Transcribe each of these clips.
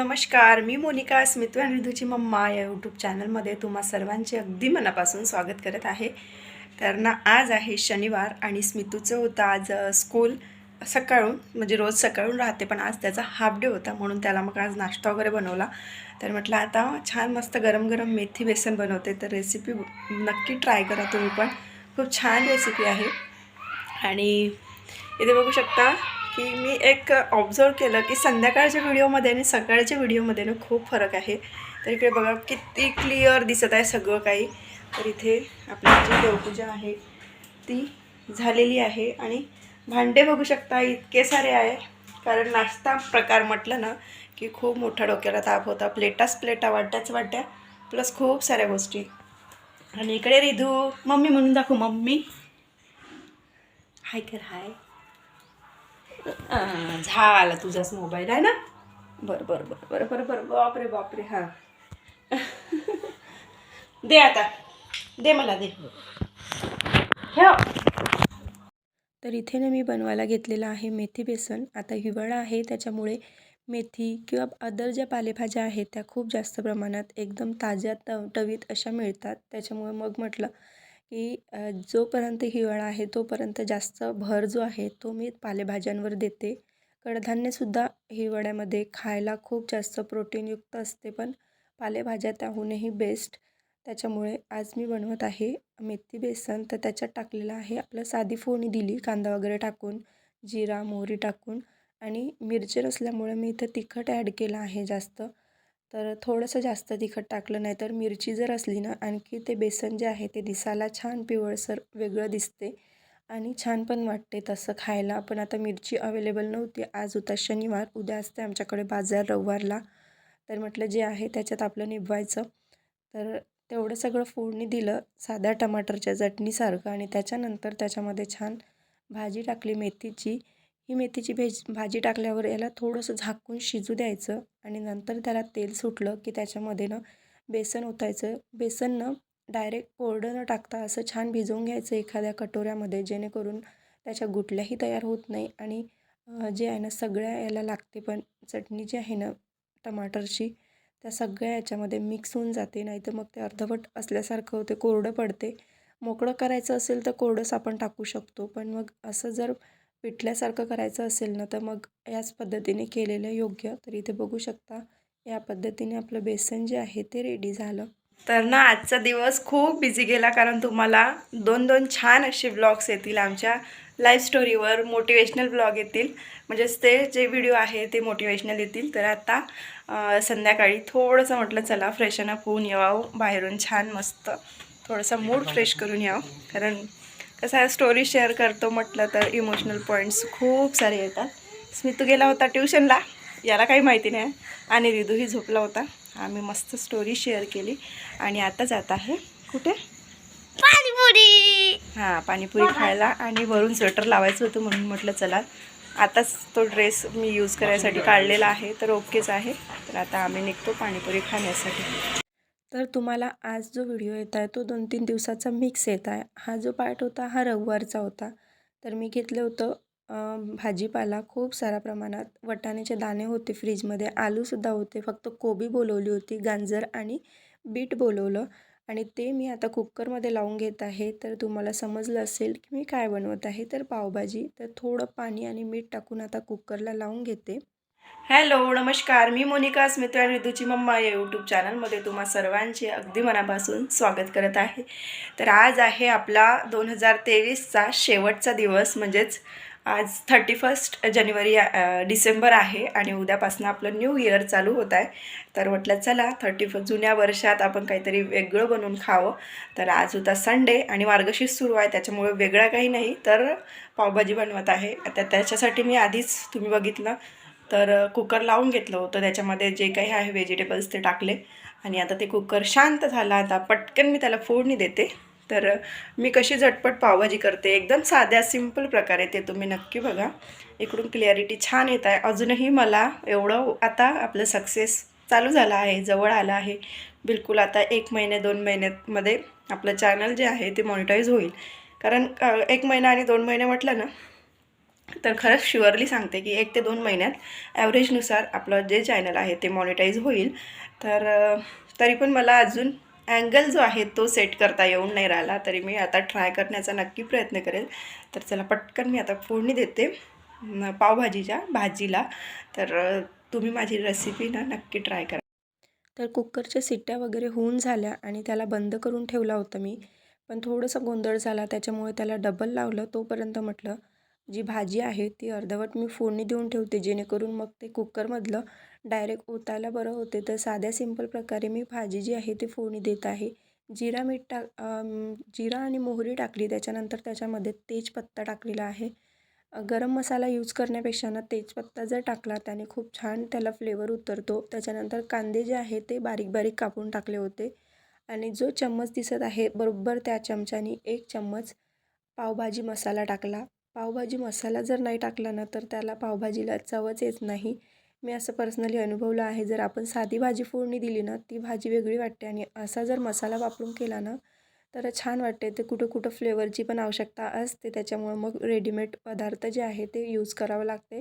नमस्कार मी मोनिका स्मितू आणि रिधूची मम्मा या यूट्यूब चॅनलमध्ये तुम्हा सर्वांचे अगदी मनापासून स्वागत करत आहे. तर ना आज आहे शनिवार आणि स्मितूचं होतं आज स्कूल सकाळून म्हणजे रोज सकाळून राहते पण आज त्याचा हाफ डे होता म्हणून त्याला मग आज नाश्ता वगैरे बनवला. तर म्हटलं आता छान मस्त गरम गरम मेथी बेसन बनवते तर रेसिपी नक्की ट्राय करा तुम्ही पण. खूप छान रेसिपी आहे. आणि इथे बघू शकता की मी एक ऑब्झर्व केलं की संध्याकाळच्या व्हिडिओमध्ये आणि सकाळच्या व्हिडिओमध्ये ना खूप फरक आहे. तर इकडे बघा किती क्लिअर दिसत आहे सगळं काही. तर इथे आपली जी देवपूजा आहे ती झालेली आहे. आणि भांडे बघू शकता इतके सारे आहे. कारण नाश्ता प्रकार म्हटलं ना की खूप मोठ्या डोक्याला ताप होता. प्लेटाच प्लेटा वाट्याच वाट्या. प्लस खूप साऱ्या गोष्टी. आणि इकडे रिधू मम्मी म्हणून दाखवू मम्मी. हाय कर हाय झाला तुझाच मोबाईल आहे ना? बरं बरं बरं बरं बरं बरं बापरे बापरे हां. दे आता. दे मला दे. ठेव. तर इथे ना मी बनवायला घेतलेलं आहे मेथी बेसन. आता हिवाळा आहे त्याच्यामुळे मेथी किंवा अदर ज्या पालेभाज्या आहेत त्या खूप जास्त प्रमाणात एकदम ताज्या त टवीत अशा मिळतात. त्याच्यामुळे मग म्हटलं की जोपर्यंत हिवाळा आहे तोपर्यंत जास्त भर जो आहे तो मी पालेभाज्यांवर देते. कडधान्यसुद्धा हिवाळ्यामध्ये खायला खूप जास्त प्रोटीनयुक्त असते पण पालेभाज्या त्याहूनही बेस्ट त्याच्यामुळे आज मी बनवत आहे मेथी बेसन तर त्याच्यात टाकलेलं आहे आपलं साधी फोडणी दिली कांदा वगैरे टाकून जिरा मोहरी टाकून आणि मिरची नसल्यामुळे मी इथं तिखट ॲड केलं आहे जास्त. तर थोडंसं जास्त तिखट टाकलं नाही तर मिरची जर असली ना आणखी ते बेसन जे आहे ते दिसायला छान पिवळसर वेगळं दिसते आणि छान पण वाटते तसं खायला. पण आता मिरची अवेलेबल नव्हती. आज होता शनिवार उद्या असते आमच्याकडे बाजार रविवारला. तर म्हटलं जे आहे त्याच्यात आपलं निभवायचं. तर तेवढं सगळं फोडणी दिलं साध्या टमाटरच्या चटणीसारखं आणि त्याच्यानंतर त्याच्यामध्ये छान भाजी टाकली मेथीची. ही मेथीची भेज भाजी टाकल्यावर याला थोडंसं झाकून शिजू द्यायचं आणि नंतर त्याला तेल सुटलं की त्याच्यामध्ये ना बेसन ओतायचं. बेसन न डायरेक्ट कोरडं न टाकता असं छान भिजवून घ्यायचं एखाद्या कटोऱ्यामध्ये जेणेकरून त्याच्या गुटल्याही तयार होत नाही आणि जे आहे ना सगळ्या याला लागते पण चटणी जी आहे ना टमाटरची त्या सगळ्या याच्यामध्ये मिक्स होऊन जाते. नाहीतर मग ते अर्धवट असल्यासारखं होते कोरडं पडते. मोकळं करायचं असेल तर कोरडंच आपण टाकू शकतो. पण मग असं जर पिठल्यासारखं करायचं असेल ना तर मग याच पद्धतीने केलेलं योग्य. तर इथे बघू शकता या पद्धतीने आपलं बेसन जे आहे ते रेडी झालं. तर ना आजचा दिवस खूप बिझी गेला कारण तुम्हाला दोन दोन छान असे ब्लॉग्स येतील आमच्या लाईफ स्टोरीवर मोटिवेशनल ब्लॉग येतील. म्हणजेच ते जे व्हिडिओ आहे ते मोटिवेशनल येतील. तर आता संध्याकाळी थोडंसं म्हटलं चला फ्रेशन अप होऊन यावं बाहेरून छान मस्त थोडंसं मूड फ्रेश करून यावं कारण कसं स्टोरी शेअर करतो म्हटलं तर इमोशनल पॉईंट्स खूप सारे येतात. स्मितू गेला होता ट्युशनला याला काही माहिती नाही. आणि रिधूही झोपला होता. आम्ही मस्त स्टोरी शेअर केली. आणि आता जात आहे कुठे? पाणीपुरी. हां पाणीपुरी खायला. आणि वरून स्वेटर लावायचं होतं म्हणून म्हटलं चला. आताच तो ड्रेस मी यूज करायसाठी काढलेला आहे तर ओकेच आहे. तर आता आम्ही निघतो पाणीपुरी खाण्यासाठी. तर तुम्हाला आज जो व्हिडिओ येत आहे तो दोन तीन दिवसाचा मिक्स येत आहे. हा जो पार्ट होता हा रविवारचा होता. तर मी घेतलं होतं भाजीपाला. खूप साऱ्या प्रमाणात वटाण्याचे दाणे होते फ्रीजमध्ये आलूसुद्धा होते. फक्त कोबी बोलवली होती गाजर आणि बीट बोलवलं. आणि ते मी आता कुकरमध्ये लावून घेत आहे. तर तुम्हाला समजलं असेल की मी काय बनवत आहे. तर पावभाजी. तर थोडं पाणी आणि मीठ टाकून आता कुकरला लावून घेते. हॅलो नमस्कार. मी मोनिका स्मित आणि ऋतूची मम्मा या यूट्यूब चॅनलमध्ये तुम्हा सर्वांचे अगदी मनापासून स्वागत करत आहे. तर आज आहे आपला दोन हजार तेवीसचा शेवटचा दिवस म्हणजेच आज थर्टी फर्स्ट जानेवारी डिसेंबर आहे आणि उद्यापासून आपलं न्यू इयर चालू होत आहे. तर म्हटलं चला थर्टी फर्स्ट जुन्या वर्षात आपण काहीतरी वेगळं बनवून खावं. तर आज होता संडे आणि मार्गशीर्ष सुरू आहे त्याच्यामुळे वेगळा काही नाही. तर पावभाजी बनवत आहे. आता त्याच्यासाठी मी आधीच तुम्ही बघितलं तर कुकर लावून घेतलं होतं. त्याच्यामध्ये जे काही आहे व्हेजिटेबल्स ते टाकले. आणि आता ते कुकर शांत झालं. आता पटकन मी त्याला फोडणी देते. तर मी कशी झटपट पावभाजी करते. एकदम साध्या सिंपल प्रकारे ते तुम्ही नक्की बघा. इकडून क्लिअरिटी छान येत आहे. अजूनही मला एवढं आता आपलं सक्सेस चालू झालं आहे जवळ आलं आहे. बिलकुल आता एक महिने दोन महिन्यामध्ये आपलं चॅनल जे आहे ते मॉनिटाईज होईल. कारण एक महिना आणि दोन महिने म्हटलं ना तर खरंच शुअरली सांगते की एक ते दोन महिन्यात ॲव्हरेजनुसार आपलं जे चॅनल आहे ते मॉनिटाईज होईल. तर तरी पण मला अजून अँगल जो आहे तो सेट करता येऊन नाही राहिला. तरी मी आता ट्राय करण्याचा नक्की प्रयत्न करेल. तर चला पटकन मी आता फोडणी देते पावभाजीच्या भाजीला. तर तुम्ही माझी रेसिपी ना नक्की ट्राय करा. तर कुकरच्या सिट्ट्या वगैरे होऊन झाल्या आणि त्याला बंद करून ठेवला होता मी. पण थोडंसं गोंधळ झाला त्याच्यामुळे त्याला डबल लावलं तोपर्यंत म्हटलं जी भाजी आहे ती अर्धवट मी फोडणी देऊन ठेवते जेणेकरून मग ते कुकरमधलं डायरेक्ट ओतायला बरं होते. तर साध्या सिंपल प्रकारे मी भाजी जी आहे ती फोडणी देत आहे. जिरा मीठ टाक जिरा आणि मोहरी टाकली त्याच्यानंतर त्याच्यामध्ये तेजपत्ता टाकलेला आहे. गरम मसाला यूज करण्यापेक्षा ना तेजपत्ता जर टाकला त्याने खूप छान त्याला फ्लेवर उतरतो. त्याच्यानंतर कांदे जे आहे ते बारीक बारीक कापून टाकले होते. आणि जो चम्मच दिसत आहे बरोबर त्या चमच्याने एक चम्मच पावभाजी मसाला टाकला. पावभाजी मसाला जर नाही टाकला ना तर त्याला पावभाजीला चवच येत नाही. मी असं पर्सनली अनुभवलं आहे. जर आपण साधी भाजी फोडणी दिली ना ती भाजी वेगळी वाटते आणि असा जर मसाला वापरून केला ना तर छान वाटते. ते कुठं कुठं फ्लेवरची पण आवश्यकता असते. त्याच्यामुळं मग रेडीमेड पदार्थ जे आहे ते यूज करावं लागते.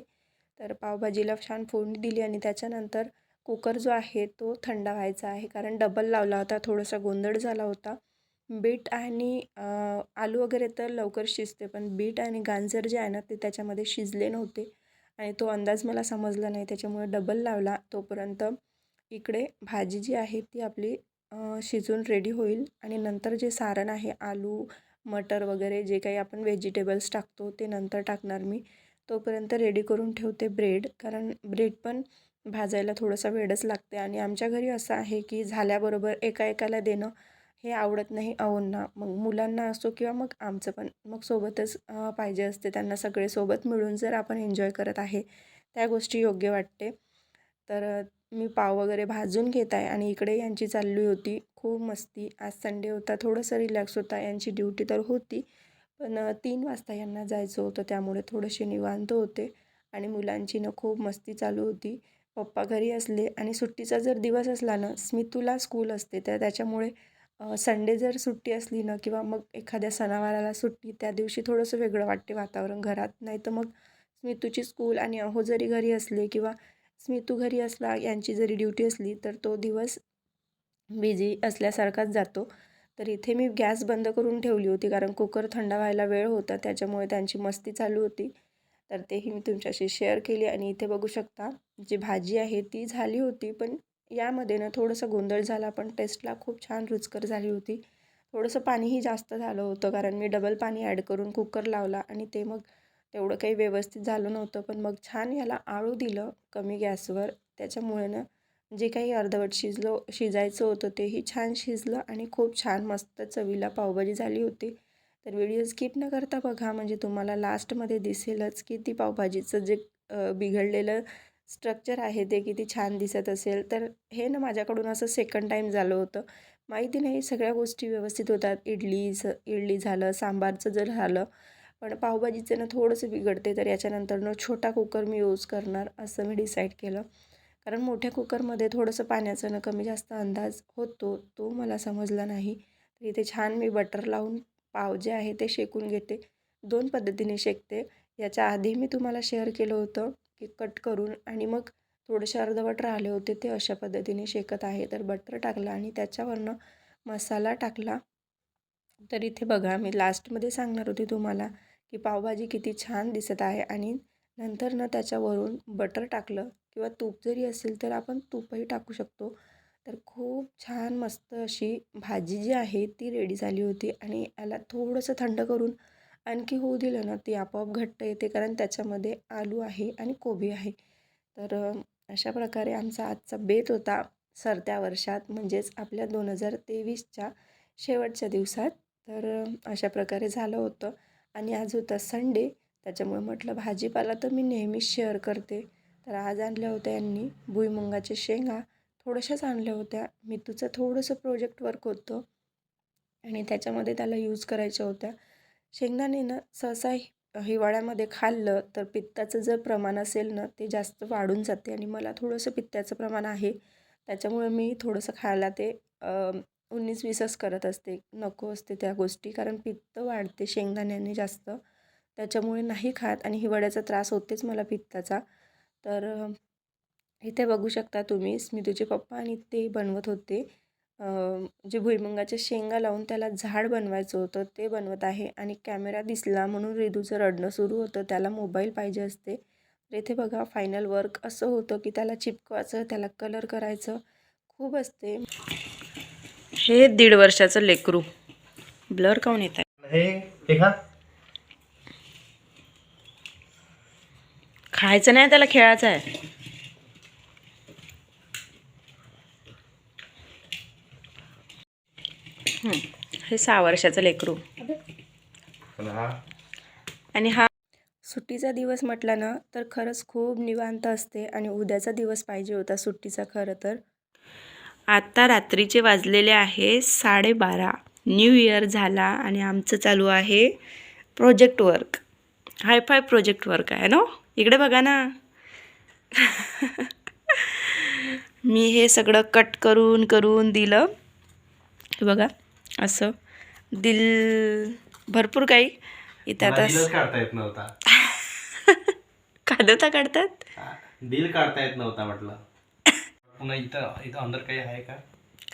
तर पावभाजीला छान फोडणी दिली आणि त्याच्यानंतर कुकर जो आहे तो थंड व्हायचा आहे. कारण डबल लावला होता थोडासा गोंधळ झाला होता. बीट आणि आलू वगैरे तर लवकर शिजते पण बीट आणि गाजर जे आहे ना ते त्याच्यामध्ये शिजले नव्हते आणि तो अंदाज मला समजला नाही. त्याच्यामुळे डबल लावला. तोपर्यंत इकडे भाजी जी आहे ती आपली शिजून रेडी होईल आणि नंतर जे सारण आहे आलू मटर वगैरे जे काही आपण व्हेजिटेबल्स टाकतो ते नंतर टाकणार मी. तोपर्यंत रेडी करून ठेवते ब्रेड कारण ब्रेड पण भाजायला थोडासा वेळच लागते आणि आमच्या घरी असं आहे की झाल्याबरोबर एका एकाला देणं हे आवडत नाही अहोंना मग मुलांना असो किंवा मग आमचं पण मग सोबतच पाहिजे असते त्यांना सगळे सोबत मिळून जर आपण एन्जॉय करत आहे त्या गोष्टी योग्य वाटते. तर मी पाव वगैरे भाजून घेत आहे आणि इकडे यांची चालली होती. खूप मस्ती. आज संडे होता थोडंसं रिलॅक्स होता. यांची ड्युटी तर होती पण तीन वाजता यांना जायचं होतं. त्यामुळे थोडेसे निवांत होते आणि मुलांची ना खूप मस्ती चालू होती. पप्पा घरी असले आणि सुट्टीचा जर दिवस असला ना स्मितूला स्कूल असते. तर त्याच्यामुळे संडे जर सुट्टी असली ना किंवा मग एखाद्या सणावाराला सुट्टी त्या दिवशी थोडंसं वेगळं वाटते वातावरण घरात. नाही तर मग स्मितूची स्कूल आणि अहो जरी घरी असले किंवा स्मितू घरी असला यांची जरी ड्युटी असली तर तो दिवस बिझी असल्यासारखाच जातो. तर इथे मी गॅस बंद करून ठेवली होती कारण कुकर थंड व्हायला वेळ होता त्याच्यामुळे त्यांची मस्ती चालू होती. तर तेही मी तुमच्याशी शेअर केली आणि इथे बघू शकता जी भाजी आहे ती झाली होती पण यामध्ये ना थोडंसं गोंधळ झाला पण टेस्टला खूप छान रुचकर झाली होती. थोडंसं पाणीही जास्त झालं होतं कारण मी डबल पाणी ॲड करून कुकर लावला आणि ते मग तेवढं काही व्यवस्थित झालं नव्हतं. पण मग छान याला आळू दिलं कमी गॅसवर. त्याच्यामुळे ना जे काही अर्धवट शिजलं शिजायचं होतं तेही छान शिजलं आणि खूप छान मस्त चवीला पावभाजी झाली होती. तर व्हिडिओ स्किप न करता बघा म्हणजे तुम्हाला लास्टमध्ये दिसेलच की ती पावभाजीचं जे बिघडलेलं स्ट्रक्चर आहे ते किती छान दिसत असेल. तर हे ना माझ्याकडून असं सेकंड टाईम झालं होतं. माहिती नाही सगळ्या गोष्टी व्यवस्थित होतात. इडली स इडली झालं सांबारचं जर झालं पण पावभाजीचं ना थोडंसं बिघडते तर याच्यानंतर छोटा कुकर मी यूज करणार असं मी डिसाईड केलं. कारण मोठ्या कुकरमध्ये थोडंसं पाण्याचं ना कमी जास्त अंदाज होतो तो मला समजला नाही. तर इथे छान मी बटर लावून पाव जे आहे ते शेकून घेते. दोन पद्धतीने शेकते. याच्या आधी मी तुम्हाला शेअर केलं होतं. की कट करून आणि मग थोडेसे अर्धवट राहिले होते ते अशा पद्धतीने शेकत आहे. तर बटर टाकला आणि त्याच्यावरनं मसाला टाकला. तर इथे बघा मी लास्टमध्ये सांगणार होती तुम्हाला की पावभाजी किती छान दिसत आहे आणि नंतर ना त्याच्यावरून बटर टाकलं किंवा तूप जरी असेल तर आपण तूपही टाकू शकतो. तर खूप छान मस्त अशी भाजी जी आहे ती रेडी झाली होती आणि याला थोडंसं थंड करून आणखी होऊ दिलं ना ती आपोआप घट्ट येते कारण त्याच्यामध्ये आलू आहे आणि कोबी आहे. तर अशा प्रकारे आमचा आजचा बेत होता सरत्या वर्षात म्हणजेच आपल्या दोन हजार तेवीसच्या शेवटच्या दिवसात. तर अशा प्रकारे झालं होतं. आणि आज होता संडे त्याच्यामुळे म्हटलं भाजीपाला तर मी नेहमीच शेअर करते. तर आज आणल्या होत्या यांनी भुईमुंगाच्या शेंगा थोड्याशाच आणल्या होत्या. मितूचं थोडंसं प्रोजेक्ट वर्क होतं आणि त्याच्यामध्ये त्याला यूज करायच्या होत्या. शेंगदाणे ना सहसा हि- हिवाळ्यामध्ये खाल्लं तर पित्ताचं जर प्रमाण असेल ना ते जास्त वाढून जाते आणि मला थोडंसं पित्ताचं प्रमाण आहे. त्याच्यामुळे मी थोडंसं खायला ते उन्नीस वीसच करत असते. नको असते त्या गोष्टी कारण पित्त वाढते शेंगदाण्याने जास्त. त्याच्यामुळे नाही खात आणि हिवाळ्याचा त्रास होतेच मला पित्ताचा. तर इथे बघू शकता तुम्ही. स्मितूचे पप्पा आणि ते बनवत होते. जे भुईमुंगाच्या शेंगा लावून त्याला झाड बनवायचं होतं ते बनवत आहे. आणि कॅमेरा दिसला म्हणून रिदूचं रडणं सुरू होतं. त्याला मोबाईल पाहिजे असते. तर इथे बघा फायनल वर्क असं होतं की त्याला चिपकवायचं त्याला कलर करायचं. खूप असते. हे दीड वर्षाचं लेकरू. ब्लर काऊन येत आहे? खायचं नाही त्याला खेळायचं आहे. हं, हे सहा वर्षाचं लेकरू. पण हा? आणि हा सुट्टीचा दिवस म्हटला ना तर खरंच खूप निवांत असते आणि उद्याचा दिवस पाहिजे होता सुट्टीचा खरं तर. आता रात्रीचे वाजलेले आहे साडेबारा. न्यू इयर झाला आणि आमचं चालू आहे project work hi fi project work आहे ना इकडे बघा ना. मी हे सगळं कट करून करून दिलं. हे बघा. असं. दिल भरपूर काही. इथं आता काढता येत नव्हता. काढता काढतात? दिल काढता येत नव्हता म्हटलं. पुन्हा इथं इथं अंदर काही आहे का?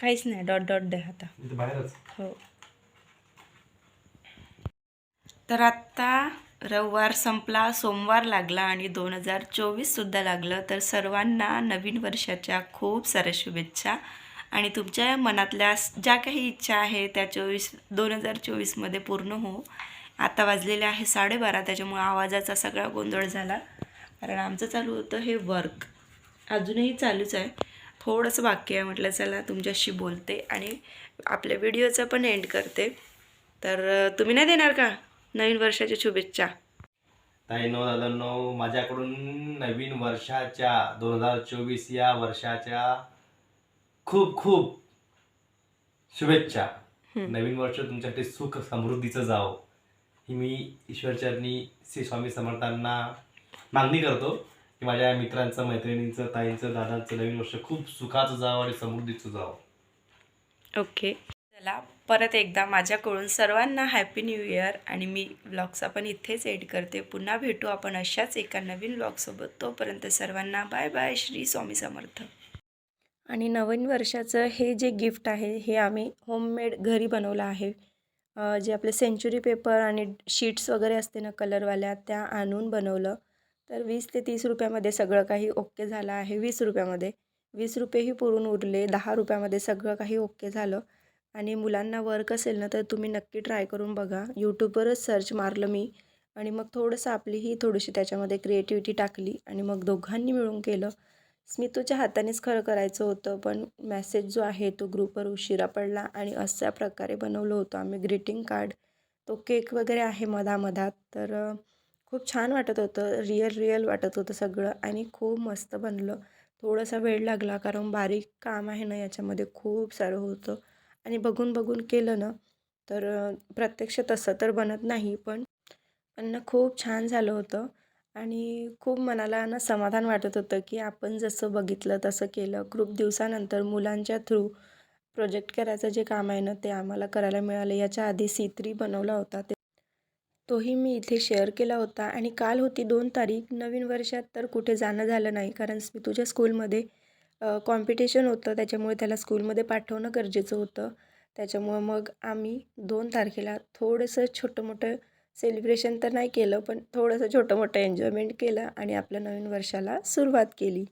काहीच नाही डॉट डॉट द्या आता. इथं बाहेरच. हो. तर आत्ता रविवार संपला सोमवार लागला आणि दोन हजार चोवीससुद्धा लागलं. तर सर्वांना नवीन वर्षाच्या खूप साऱ्या शुभेच्छा. आणि तुमच्या मनातल्या ज्या काही इच्छा आहे त्या चोवीस दोन हजार चोवीसमध्ये पूर्ण हो. आता वाजलेले आहे साडेबारा त्याच्यामुळे आवाजाचा सगळा गोंधळ झाला. कारण आमचं चालू होतं हे वर्क अजूनही चालूच आहे. थोडंसं बाकी आहे म्हटलं चला तुमच्याशी बोलते आणि आपल्या व्हिडिओचं पण एंड करते. तर तुम्ही नाही देणार का नवीन वर्षाच्या शुभेच्छा? ताई नो दादा नो माझ्याकडून नवीन वर्षाच्या दोन हजार चोवीस या वर्षाच्या खूप खूप शुभेच्छा. नवीन वर्ष तुमच्यासाठी सुख समृद्धीचं जावं. ही मी ईश्वरचरणी श्री स्वामी समर्थांना मागणी करतो की माझ्या मित्रांचं मैत्रिणींचं ताईंचं दादांचं नवीन वर्ष खूप सुखाचं जावं आणि समृद्धीचं जावं. ओके. चला परत एकदा माझ्याकडून सर्वांना हॅपी न्यू इयर आणि मी ब्लॉगचा पण इथेच एड करते. पुन्हा भेटू आपण अशाच एका नवीन ब्लॉगसोबत तोपर्यंत सर्वांना बाय बाय श्री स्वामी समर्थ. आणि नवीन वर्षाचं हे जे गिफ्ट आहे हे आम्ही होममेड घरी बनवलं आहे. जे आपले सेंचुरी पेपर आणि शीट्स वगैरे असते ना कलरवाल्या त्या आणून बनवलं. तर वीस ते तीस रुपयामध्ये सगळं काही ओके झालं आहे वीस रुपयामध्ये. वीस रुपयेही पुरून उरले दहा रुपयामध्ये सगळं काही ओके झालं. आणि मुलांना वर्क असेल ना तर तुम्ही नक्की ट्राय करून बघा. यूट्यूबवरच सर्च मारलं मी. आणि मग थोडंसं आपलीही थोडीशी त्याच्यामध्ये क्रिएटिव्हिटी टाकली. आणि मग दोघांनी मिळून केलं. स्मितूच्या हातानेच खरं करायचं होतं पण मॅसेज जो आहे तो ग्रुपवर उशिरा पडला आणि अशा प्रकारे बनवलं होतं. आम्ही ग्रीटिंग कार्ड तो केक वगैरे आहे मधामधात तर खूप छान वाटत होतं रिअल रिअल वाटत होतं सगळं आणि खूप मस्त बनलं. थोडासा वेळ लागला कारण बारीक काम आहे ना याच्यामध्ये खूप सारं होतं. आणि बघून बघून केलं ना तर प्रत्यक्ष तसं तर बनत नाही पण पण ना खूप छान झालं होतं. आणि खूप मनाला ना समाधान वाटत होतं की आपण जसं बघितलं तसं केलं. खूप दिवसानंतर मुलांच्या थ्रू प्रोजेक्ट करायचं जे काम आहे ना ते आम्हाला करायला मिळालं. याच्या आधी सी थ्री बनवला होता. ते तोही मी इथे शेअर केला होता. आणि काल होती दोन तारीख. नवीन वर्षात तर कुठे जाणं झालं नाही कारण तुझ्या स्कूलमध्ये कॉम्पिटिशन होतं. त्याच्यामुळे त्याला स्कूलमध्ये पाठवणं गरजेचं होतं. त्याच्यामुळं मग आम्ही दोन तारखेला थोडंसं छोटं मोठं सेलिब्रेशन तर नाही केलं पण थोडंसं छोटं मोठं एन्जॉयमेंट केलं आणि आपल्या नवीन वर्षाला सुरुवात केली.